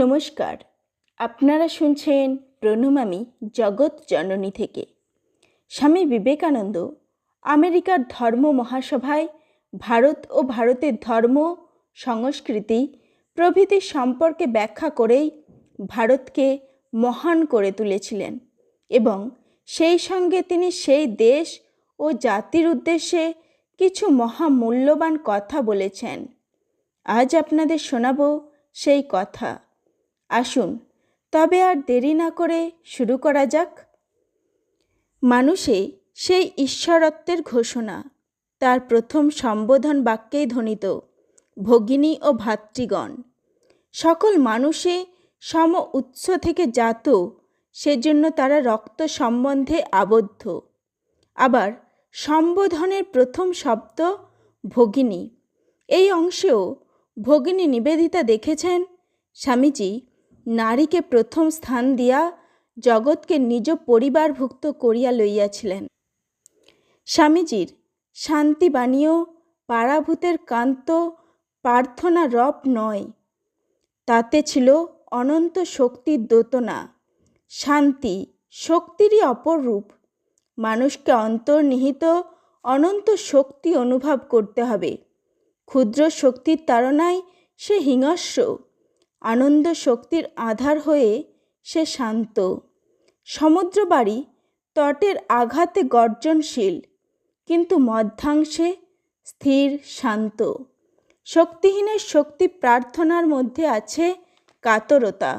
নমস্কার। আপনারা শুনছেন প্রণমামী জগৎ জননী থেকে। স্বামী বিবেকানন্দ আমেরিকার ধর্ম মহাসভায় ভারত ও ভারতের ধর্ম, সংস্কৃতি প্রভৃতি সম্পর্কে ব্যাখ্যা করেই ভারতকে মহান করে তুলেছিলেন এবং সেই সঙ্গে তিনি সেই দেশ ও জাতির উদ্দেশ্যে কিছু মহামূল্যবান কথা বলেছেন। আজ আপনাদের শোনাব সেই কথা। আসুন, তবে আর দেরি না করে শুরু করা যাক। মানুষে সেই ঈশ্বরত্বের ঘোষণা, তার প্রথম সম্বোধন বাক্যেই ধ্বনিত, ভগিনী ও ভাতৃগণ, সকল মানুষে সম উৎস থেকে জাত, সেজন্য তারা রক্ত সম্বন্ধে আবদ্ধ। আবার সম্বোধনের প্রথম শব্দ, ভগিনী এই অংশেও ভগিনী নিবেদিতা দেখেছেন স্বামীজি নারীকে প্রথম স্থান দিয়া জগৎকে নিজ পরিবারভুক্ত করিয়া লইয়াছিলেন। স্বামীজির শান্তিবাণীও পারাভূতের কান্ত প্রার্থনা রপ নয়, তাতে ছিল অনন্ত শক্তির দোতনা। শান্তি শক্তিরই অপর রূপ। মানুষকে অন্তর্নিহিত অনন্ত শক্তি অনুভব করতে হবে। ক্ষুদ্র শক্তির তাড়নায় সে হিংস্র। আনন্দ শক্তির আধার হয়ে সে শান্ত। সমুদ্র বাড়ি তটের আঘাতে গর্জনশীল, কিন্তু মধ্যাংশে স্থির, শান্ত। শক্তিহীনের শক্তি প্রার্থনার মধ্যে আছে কাতরতা,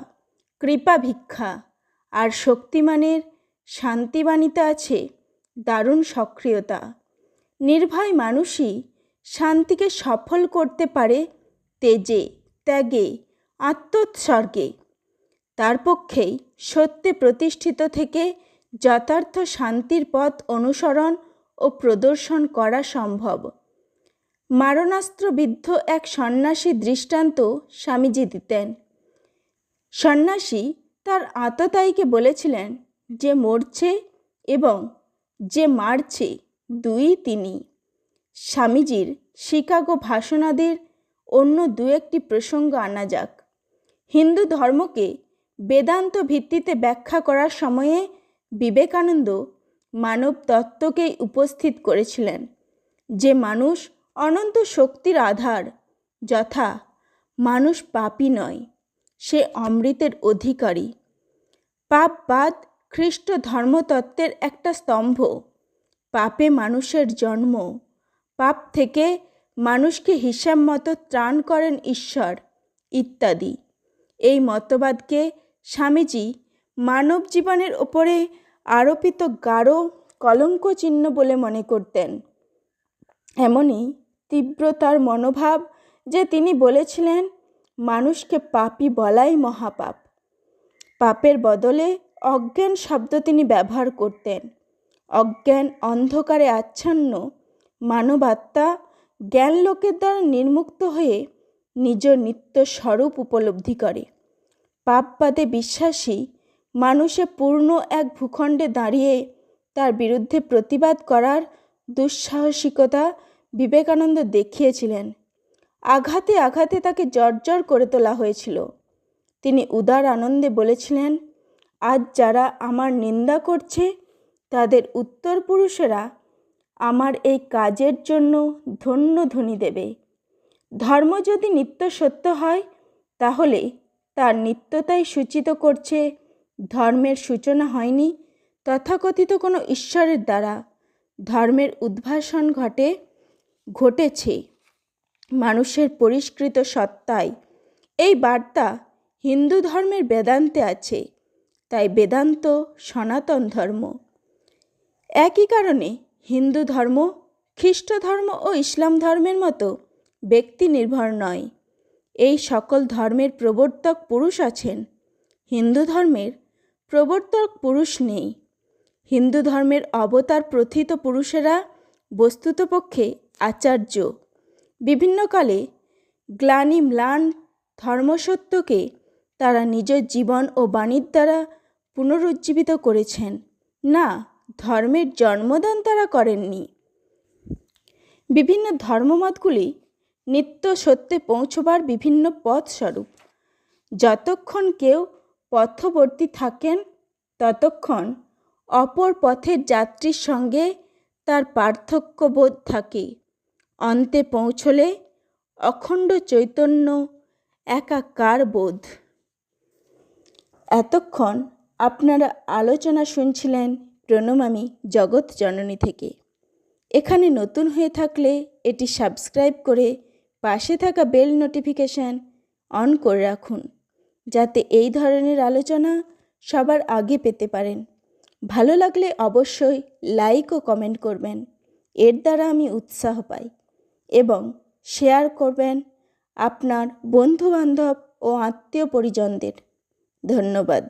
কৃপা ভিক্ষা, আর শক্তিমানের শান্তিবাণীতে আছে দারুণ সক্রিয়তা। নির্ভয় মানুষই শান্তিকে সফল করতে পারে তেজে, ত্যাগে আত্মোৎসর্গে তার পক্ষেই সত্যে প্রতিষ্ঠিত থেকে যথার্থ শান্তির পথ অনুসরণ ও প্রদর্শন করা সম্ভব। মারণাস্ত্রবিদ্ধ এক সন্ন্যাসী দৃষ্টান্ত স্বামীজি দিতেন। সন্ন্যাসী তার আততায়ীকে বলেছিলেন যে মরছে এবং যে মারছে দুই তিনি। স্বামীজির শিকাগো ভাষণাদের অন্য দু একটি প্রসঙ্গ আনা যাক। হিন্দু ধর্মকে বেদান্ত ভিত্তিতে ব্যাখ্যা করার সময়ে বিবেকানন্দ মানব তত্ত্বকেই উপস্থিত করেছিলেন, যে মানুষ অনন্ত শক্তির আধার যথা মানুষ পাপই নয়, সে অমৃতের অধিকারী। পাপবাদ খ্রিস্ট ধর্মতত্ত্বের একটা স্তম্ভ, পাপে মানুষের জন্ম। পাপ থেকে মানুষকে হিসাব মতো ত্রাণ করেন ঈশ্বর, ইত্যাদি। এই মতবাদকে স্বামীজি মানব জীবনের ওপরে আরোপিত গাঢ় কলঙ্ক চিহ্ন বলে মনে করতেন। এমনই তীব্রতার মনোভাব যে তিনি বলেছিলেন, মানুষকে পাপি বলাই মহাপাপ। পাপের বদলে অজ্ঞান শব্দ তিনি ব্যবহার করতেন। অজ্ঞান অন্ধকারে আচ্ছন্ন মানবাত্মা জ্ঞান লোকের দ্বারা নির্মুক্ত হয়ে নিজ নিত্য স্বরূপ উপলব্ধি করে। পাপবাদে বিশ্বাসী মানুষে পূর্ণ এক ভূখণ্ডে দাঁড়িয়ে তার বিরুদ্ধে প্রতিবাদ করার দুঃসাহসিকতা বিবেকানন্দ দেখিয়েছিলেন। আঘাতে আঘাতে তাকে জর্জর করে তোলা হয়েছিল। তিনি উদার আনন্দে বলেছিলেন, আজ যারা আমার নিন্দা করছে, তাদের উত্তর পুরুষেরা আমার এই কাজের জন্য ধন্য ধ্বনি দেবে। ধর্ম যদি নিত্য সত্য হয়, তাহলে তার নিত্যতাই সূচিত করছে। ধর্মের সূচনা হয়নি, তথাকথিত কোনো ঈশ্বরের দ্বারা। ধর্মের উদ্ভাসন ঘটে, ঘটেছে। মানুষের পরিষ্কৃত সত্তায়। এই বার্তা হিন্দু ধর্মের বেদান্তে আছে, তাই বেদান্ত সনাতন ধর্ম। একই কারণে হিন্দু ধর্ম, খ্রিস্ট ধর্ম ও ইসলাম ধর্মের মতো ব্যক্তি নির্ভর নয়। এই সকল ধর্মের প্রবর্তক পুরুষ আছেন। হিন্দু ধর্মের প্রবর্তক পুরুষ নেই। হিন্দু ধর্মের অবতার প্রথিত পুরুষেরা বস্তুতপক্ষে আচার্য। বিভিন্নকালে গ্লানি ম্লান ধর্মসত্যকে তারা নিজ জীবন ও বাণীর দ্বারা পুনরুজ্জীবিত করেছেন। না, ধর্মের জন্মদান তারা করেননি। বিভিন্ন ধর্মমতগুলি নিত্য সত্যে পৌঁছবার বিভিন্ন পথ স্বরূপ যতক্ষণ কেউ পথবর্তী থাকেন, ততক্ষণ অপর পথের যাত্রীর সঙ্গে তার পার্থক্যবোধ থাকে। অন্তে পৌঁছলে অখণ্ড চৈতন্য একাকার বোধ। এতক্ষণ আপনারা আলোচনা শুনছিলেন প্রণমামী জগৎ জননী থেকে। এখানে নতুন হয়ে থাকলে এটি সাবস্ক্রাইব করে পাশে থাকা বেল নোটিফিকেশান অন করে রাখুন, যাতে এই ধরনের আলোচনা সবার আগে পেতে পারেন। ভালো লাগলে অবশ্যই লাইক ও কমেন্ট করবেন, এর দ্বারা আমি উৎসাহ পাই এবং শেয়ার করবেন আপনার বন্ধুবান্ধব ও আত্মীয় পরিজনদের। ধন্যবাদ।